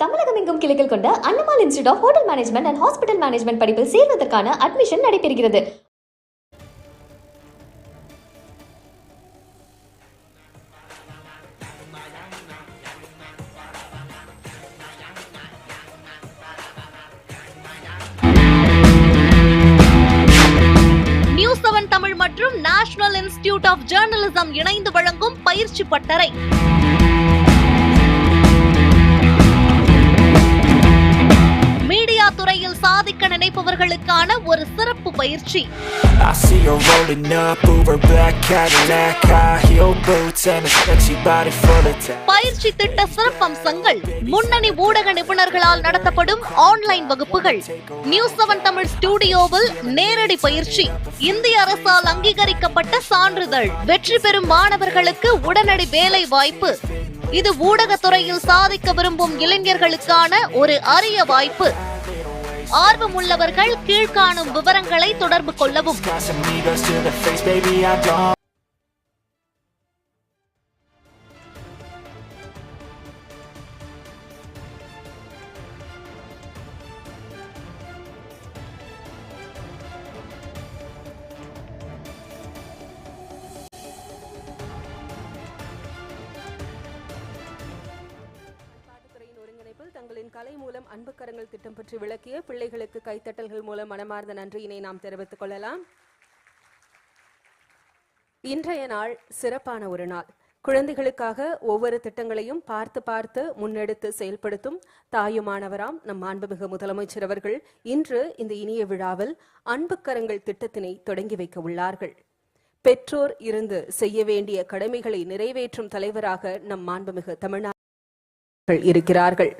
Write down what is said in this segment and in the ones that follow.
தமிழகம் எங்கும் கிளைகள் கொண்ட அண்ணமால் institute of hotel management and hospital management படிப்பில் சேர்வதற்கான அட்மிஷன் நடைபெறுகிறது. செவன் தமிழ் மற்றும் நேஷனல் இன்ஸ்டிடியூட் ஆஃப் ஜேர்னலிசம் இணைந்து வழங்கும் பயிற்சி பட்டறை. Body full of tat. பயிற்சி திட்ட சிறப்பம்சங்கள் முன்னணி ஊடக நிபுணர்களால் நடத்தப்படும் ஆன்லைன் வகுப்புகள். நியூஸ் செவன் தமிழ் ஸ்டுடியோவில் நேரடி பயிற்சி. இந்திய அரசால் அங்கீகரிக்கப்பட்ட சான்றிதழ். வெற்றி பெறும் மாணவர்களுக்கு உடனடி வேலை வாய்ப்பு இது ஊடகத்துறையில் சாதிக்க விரும்பும் இளைஞர்களுக்கான ஒரு அரிய வாய்ப்பு. ஆர்வமுள்ளவர்கள் கீழ்காணும் விவரங்களை தொடர்பு கொள்ளவும். கலை மூலம் அன்புக்கரங்கள் திட்டம் பற்றி விளக்கிய பிள்ளைகளுக்கு கைத்தட்டல்கள் மூலம் மனமார்ந்த நன்றியினை நாம் தெரிவித்துக் கொள்ளலாம். இன்றைய நாள் சிறப்பான ஒரு நாள். குழந்தைகளுக்காக ஒவ்வொரு திட்டங்களையும் பார்த்து பார்த்து முன்னெடுத்து செயல்படுத்தும் தாயுமானவராம் நம் மாண்புமிகு முதலமைச்சர் அவர்கள் இன்று இந்த இனிய விழாவில் அன்புக்கரங்கள் திட்டத்தினை தொடங்கி வைக்க உள்ளார்கள். பெற்றோர் இருந்து செய்ய வேண்டிய கடமைகளை நிறைவேற்றும் தலைவராக நம் மாண்புமிகு தமிழ்நாடு இருக்கிறார்கள்.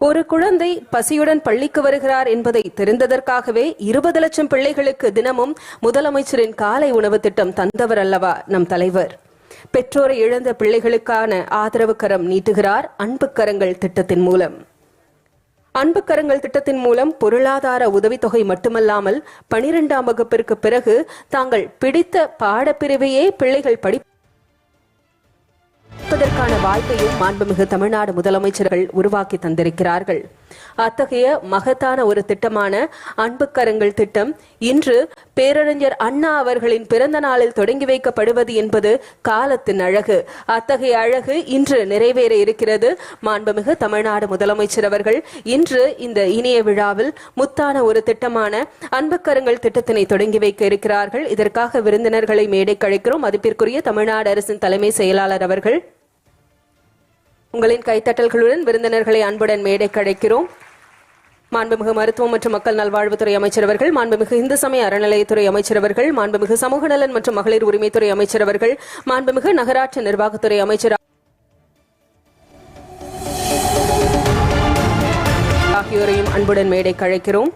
ஒரு குழந்தை பசியுடன் பள்ளிக்கு வருகிறார் என்பதை தெரிந்ததற்காகவே இருபது லட்சம் பிள்ளைகளுக்கு தினமும் முதலமைச்சரின் காலை உணவு திட்டம் தந்தவர் அல்லவா நம் தலைவர்? பெற்றோரை இழந்த பிள்ளைகளுக்கான ஆதரவு கரம் நீட்டுகிறார் அன்பு கரங்கள் திட்டத்தின் மூலம். அன்பு கரங்கள் திட்டத்தின் மூலம் பொருளாதார உதவித்தொகை மட்டுமல்லாமல் பனிரெண்டாம் வகுப்பிற்கு பிறகு தாங்கள் பிடித்த பாடப்பிரிவையே பிள்ளைகள் படி வாய்ப்பையும் மாண்புமிகு தமிழ்நாடு முதலமைச்சர்கள் உருவாக்கி தந்திருக்கிறார்கள். அத்தகைய மகத்தான ஒரு திட்டமான அன்புக்கரங்கள் திட்டம் இன்று பேரறிஞர் அண்ணா அவர்களின் பிறந்த நாளில் தொடங்கி வைக்கப்படுவது என்பது காலத்தின் அழகு. அத்தகைய அழகு இன்று நிறைவேற இருக்கிறது. மாண்புமிகு தமிழ்நாடு முதலமைச்சர் அவர்கள் இன்று இந்த இனிய விழாவில் முத்தான ஒரு திட்டமான அன்புக்கரங்கள் திட்டத்தினை தொடங்கி வைக்க இருக்கிறார்கள். இதற்காக விருந்தினர்களை மேடைக்கு அழைக்கிறோம். மதிப்பிற்குரிய தமிழ்நாடு அரசின் தலைமை செயலாளர் அவர்கள். உங்களின் கைத்தட்டல்களுடன் விருந்தினர்களை அன்புடன் மேடை அழைக்கிறோம். மாண்புமிகு மருத்துவம் மற்றும் மக்கள் நல்வாழ்வுத்துறை அமைச்சர் அவர்கள் மாண்புமிகு இந்து சமய அறநிலையத்துறை அமைச்சர் அவர்கள் மாண்புமிகு சமூக நலன் மற்றும் மகளிர் உரிமைத்துறை அமைச்சர் அவர்கள் மாண்புமிகு நகராட்சி நிர்வாகத்துறை அமைச்சர் ஆகியோரையும் அன்புடன் மேடை கழைக்கிறோம்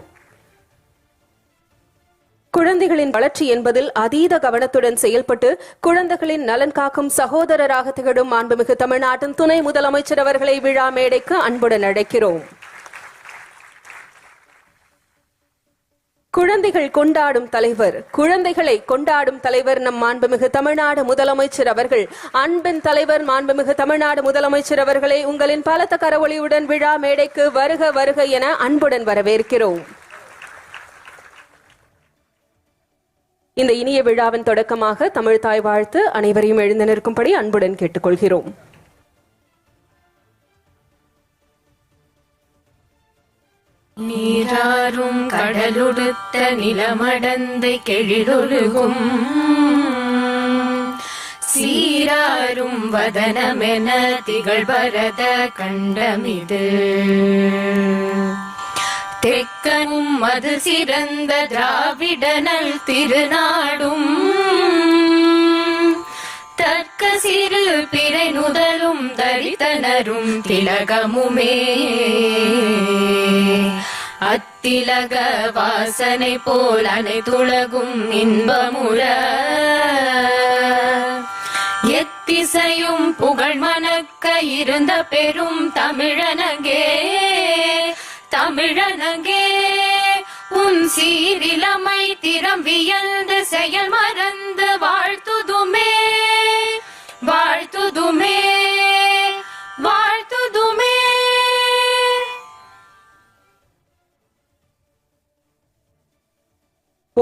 குழந்தைகளின் வளர்ச்சி என்பதில் அதீத கவனத்துடன் செயல்பட்டு குழந்தைகளின் நலன் காக்கும் சகோதரராக திகழும் மாண்புமிகு தமிழ்நாட்டின் துணை முதலமைச்சர் அவர்களை விழா மேடைக்கு அன்புடன் அழைக்கிறோம். குழந்தைகள் கொண்டாடும் தலைவர் குழந்தைகளை கொண்டாடும் தலைவர் நம் மாண்புமிகு தமிழ்நாடு முதலமைச்சர் அவர்கள். அன்பின் தலைவர் மாண்புமிகு தமிழ்நாடு முதலமைச்சர் அவர்களை உங்களின் பலத்த கரவொலியுடன் விழா மேடைக்கு வருக வருக என அன்புடன் வரவேற்கிறோம். இந்த இனிய விழாவின் தொடக்கமாக தமிழ் தாய் வாழ்த்து அனைவரையும் எழுந்து நிற்கும்படி அன்புடன் கேட்டுக்கொள்கிறோம். நீராறும் கடலுடுத்த நிலமடந்தை கெழிலொழுகும். சீராரும் வதனமென திகழ்பரத கண்டமிது. தெக்கனும் அது சிறந்த திராவிடனல் திருநாடும். தற்க சிறு பிறை நுதலும் தரித்தனரும் திலகமுமே. அத்திலக வாசனை போல் அனைத்துலகும் இன்பமுற. எத்திசையும் புகழ் மணக்க இருந்த பெரும் தமிழனங்கே தமிழனங்கே உன் சீரிலமை திறம் வியந்து செயல் மறந்து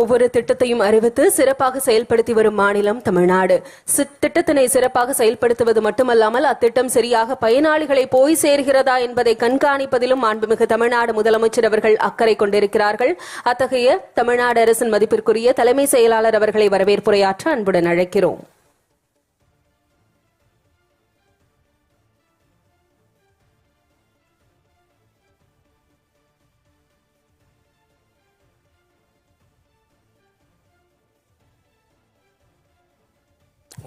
ஒவ்வொரு திட்டத்தையும் அறிவித்து சிறப்பாக செயல்படுத்தி வரும் மாநிலம் தமிழ்நாடு. திட்டத்தினை சிறப்பாக செயல்படுத்துவது மட்டுமல்லாமல் அத்திட்டம் சரியாக பயனாளிகளை போய் சேர்கிறதா என்பதை கண்காணிப்பதிலும் மாண்புமிகு தமிழ்நாடு முதலமைச்சர் அவர்கள் அக்கறை கொண்டிருக்கிறார்கள். அத்தகைய தமிழ்நாடு அரசின் மதிப்பிற்குரிய தலைமை செயலாளர் அவர்களை வரவேற்புரையாற்ற அன்புடன் அழைக்கிறோம்.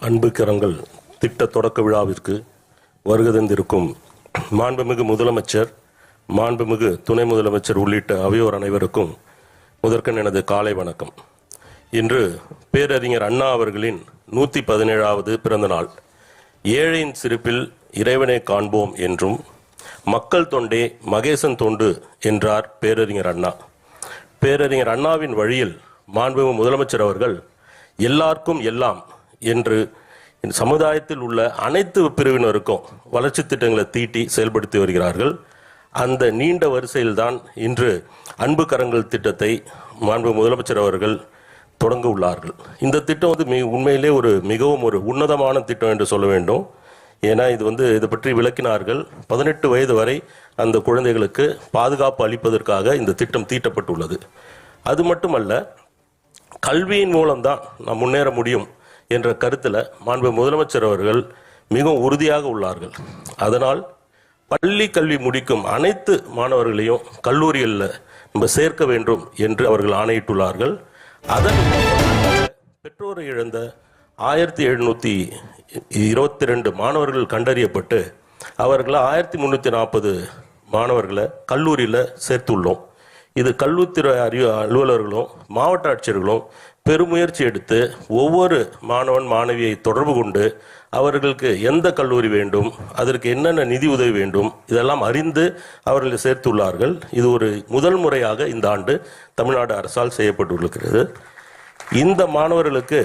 அன்பு கரங்கள் திட்ட தொடக்க விழாவிற்கு வருகை தந்திருக்கும் மாண்புமிகு முதலமைச்சர் மாண்புமிகு துணை முதலமைச்சர் உள்ளிட்ட அவையோர் அனைவருக்கும் முதற்கண் எனது காலை வணக்கம். இன்று பேரறிஞர் அண்ணா அவர்களின் நூற்றி பதினேழாவது பிறந்த நாள் ஏழையின் சிரிப்பில் இறைவனை காண்போம் என்றும் மக்கள் தொண்டே மகேசன் தொண்டு என்றார் பேரறிஞர் அண்ணா. பேரறிஞர் அண்ணாவின் வழியில் மாண்புமிகு முதலமைச்சர் அவர்கள் எல்லாருக்கும் எல்லாம் என்று சமுதாயத்தில் உள்ள அனைத்து பிரிவினருக்கும் வளர்ச்சி திட்டங்களை தீட்டி செயல்படுத்தி வருகிறார்கள். அந்த நீண்ட வரிசையில்தான் இன்று அன்பு கரங்கள் திட்டத்தை மாண்பு முதலமைச்சர் அவர்கள் தொடங்க உள்ளார்கள். இந்த திட்டம் வந்து மிக உண்மையிலே ஒரு மிகவும் ஒரு உன்னதமான திட்டம் என்று சொல்ல வேண்டும். ஏன்னா இது வந்து இதை பற்றி விளக்கினார்கள். பதினெட்டு வயது வரை அந்த குழந்தைகளுக்கு பாதுகாப்பு அளிப்பதற்காக இந்த திட்டம் தீட்டப்பட்டுள்ளது. அது மட்டுமல்ல கல்வியின் மூலம்தான் நாம் முன்னேற முடியும். என்ற கருத்தில் மாண்பு முதலமைச்சர் அவர்கள் மிகவும் உறுதியாக உள்ளார்கள். அதனால் பள்ளி கல்வி முடிக்கும் அனைத்து மாணவர்களையும் கல்லூரிகளில் நம்ம சேர்க்க வேண்டும் என்று அவர்கள் ஆணையிட்டுள்ளார்கள். அதன் பெற்றோரை இழந்த ஆயிரத்தி எழுநூற்றி இருபத்தி ரெண்டு மாணவர்கள் கண்டறியப்பட்டு அவர்களை ஆயிரத்தி முந்நூற்றி நாற்பது மாணவர்களை கல்லூரியில் சேர்த்துள்ளோம். இது கல்வித்துறை அறிவு அலுவலர்களும் மாவட்ட ஆட்சியர்களும் பெருமுயற்சி எடுத்து ஒவ்வொரு மாணவன் மாணவியை தொடர்பு கொண்டு அவர்களுக்கு எந்த கல்லூரி வேண்டும் அதற்கு என்னென்ன நிதி உதவி வேண்டும் இதெல்லாம் அறிந்து அவர்களை சேர்த்துள்ளார்கள். இது ஒரு முதல் முறையாக இந்த ஆண்டு தமிழ்நாடு அரசால் செய்யப்பட்டுள்ளது. இந்த மாணவர்களுக்கு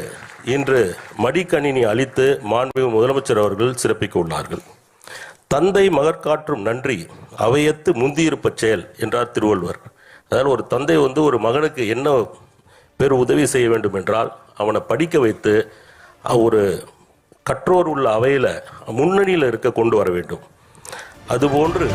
இன்று மடிக்கணினி அளித்து மாண்பு முதலமைச்சர் அவர்கள் சிறப்பிக்க உள்ளார்கள். தந்தை மகற்காற்றும் நன்றி அவையத்து முந்தியிருப்பச் செயல் என்றார் திருவள்ளுவர். அதாவது ஒரு தந்தை வந்து ஒரு மகனுக்கு என்ன பெரு உதவி செய்ய வேண்டும் என்றால் அவனை படிக்க வைத்து ஒரு கற்றோர் உள்ள அவையில் முன்னணியில் இருக்க கொண்டு வர வேண்டும். அதுபோன்று